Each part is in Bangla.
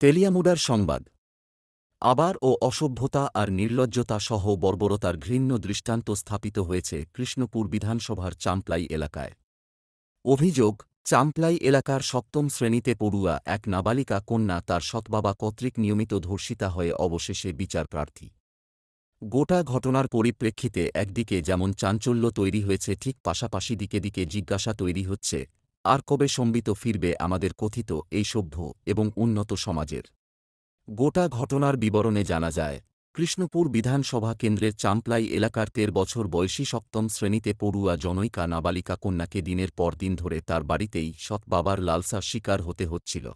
তেলিয়ামুডার সংবাদ। আবার ও অসভ্যতা আর নির্লজ্জতা সহ বর্বরতার ঘৃণ্য দৃষ্টান্ত স্থাপিত হয়েছে কৃষ্ণপুর বিধানসভার চাম্পলাই এলাকায়। অভিযোগ, চাম্পলাই এলাকার সপ্তম শ্রেণীতে পড়ুয়া এক নাবালিকা কন্যা তার সৎবাবা কর্তৃক নিয়মিত ধর্ষিতা হয়ে অবশেষে বিচার প্রার্থী গোটা ঘটনার পরিপ্রেক্ষিতে একদিকে যেমন চাঞ্চল্য তৈরি হয়েছে ঠিক পাশাপাশি দিকে দিকে জিজ্ঞাসা তৈরি হচ্ছে আর কবে সম্বিত ফিরবে আমাদের কথিত এই সভ্য এবং উন্নত সমাজের? গোটা ঘটনার বিবরণে জানা যায়, কৃষ্ণপুর বিধানসভা কেন্দ্রের চাম্পলাই এলাকার তের বছর বয়সী সপ্তম শ্রেণীতে পড়ুয়া জনৈকা নাবালিকা কন্যাকে দিনের পর দিন ধরে তার বাড়িতেই সৎ বাবার লালসার শিকার হতে হচ্ছিল।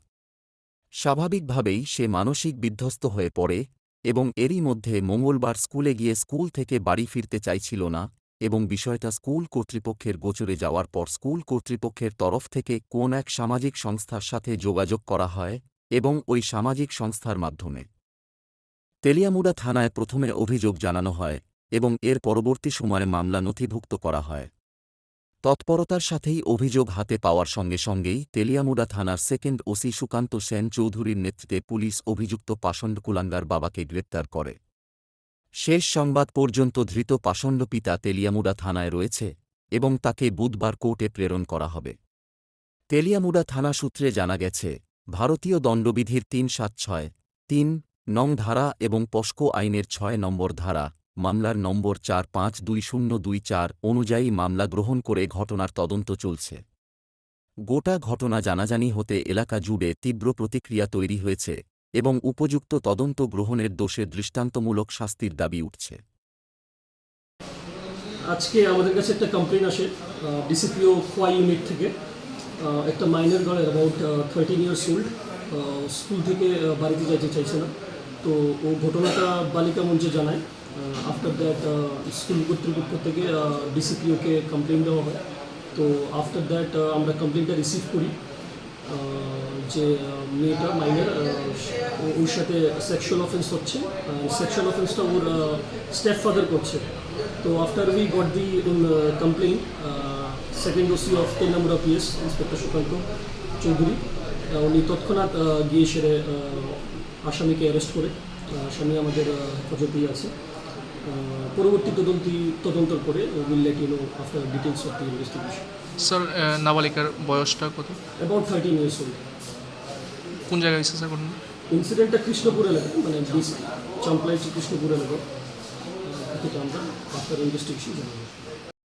স্বাভাবিকভাবেই সে মানসিক বিধ্বস্ত হয়ে পড়ে এবং এরই মধ্যে মঙ্গলবার স্কুলে গিয়ে স্কুল থেকে বাড়ি ফিরতে চাইছিল না এবং বিষয়টা স্কুল কর্তৃপক্ষের গোচরে যাওয়ার পর স্কুল কর্তৃপক্ষের তরফ থেকে কোন এক সামাজিক সংস্থার সাথে যোগাযোগ করা হয় এবং ওই সামাজিক সংস্থার মাধ্যমে। তেলিয়ামুড়া থানায় প্রথমে অভিযোগ জানানো হয় এবং এর পরবর্তী সময়ে মামলা নথিভুক্ত করা হয়। তৎপরতার সাথেই অভিযোগ হাতে পাওয়ার সঙ্গে সঙ্গেই তেলিয়ামুড়া থানার সেকেন্ড ওসি সুকান্ত সেন চৌধুরীর নেতৃত্বে পুলিশ অভিযুক্ত পাষণ্ড কুলাঙ্গার বাবাকে গ্রেপ্তার করে। শেষ সংবাদ পর্যন্ত ধৃত পাষণ্ড পিতা তেলিয়ামুড়া থানায় রয়েছে এবং তাকে বুধবার কোর্টে প্রেরণ করা হবে। তেলিয়ামুড়া থানা সূত্রে জানা গেছে, ভারতীয় দণ্ডবিধির তিন সাত ছয়, তিন নং ধারা এবং পস্কো আইনের ছয় নম্বর ধারা, মামলার নম্বর চার পাঁচ দুই শূন্য দুই চার অনুযায়ী মামলা গ্রহণ করে ঘটনার তদন্ত চলছে। গোটা ঘটনা জানাজানি হতে এলাকা জুড়ে তীব্র প্রতিক্রিয়া তৈরি হয়েছে। এবং উপযুক্ত তদন্ত গ্রহণের দোষে দৃষ্টান্তমূলক শাস্তির দাবি উঠছে। আজকে আমাদের কাছে একটা কমপ্লেন আসে ডিসিপিও খোয়া ইউনিট থেকে। একটা minor girl about thirteen years old school থেকে বাড়িতে যাইতে চাইছে না। তো ও ঘটনাটা বালিকা মঞ্চে জানায়। আফটার দ্যাট স্কুল কর্তৃপক্ষ থেকে ডিসিপিওকে কমপ্লেন দেওয়া হয়। তো আফটার দ্যাট আমরা কমপ্লেনটা রিসিভ করি। যে মেয়েটা মাইনার ওর সাথে সেক্সুয়াল অফেন্স হচ্ছে। সেক্সুয়াল অফেন্সটা ওর স্টেপ ফাদার করছে। তো after we got the complain second OC of ten number of PS inspector Sukanta Chowdhury উনি তৎক্ষণাৎ গিয়ে সেরে আসামিকে অ্যারেস্ট করে। আসামি আমাদের আহ, হেফাজতেই আছে। পরবর্তী তদন্তি তদন্তর করে will let you know after details of the investigation sir নাবালিকার বয়সটা কত? অ্যাবাউট থার্টিন ইয়ার্স ওল্ড কোন জায়গায় স্যার ঘটনা ইনসিডেন্টটা কৃষ্ণপুর এলাকায় মানে চম্পলাই কৃষ্ণপুর এলাকায় আমরা আফটার ইনভেস্টিগেশন জানাব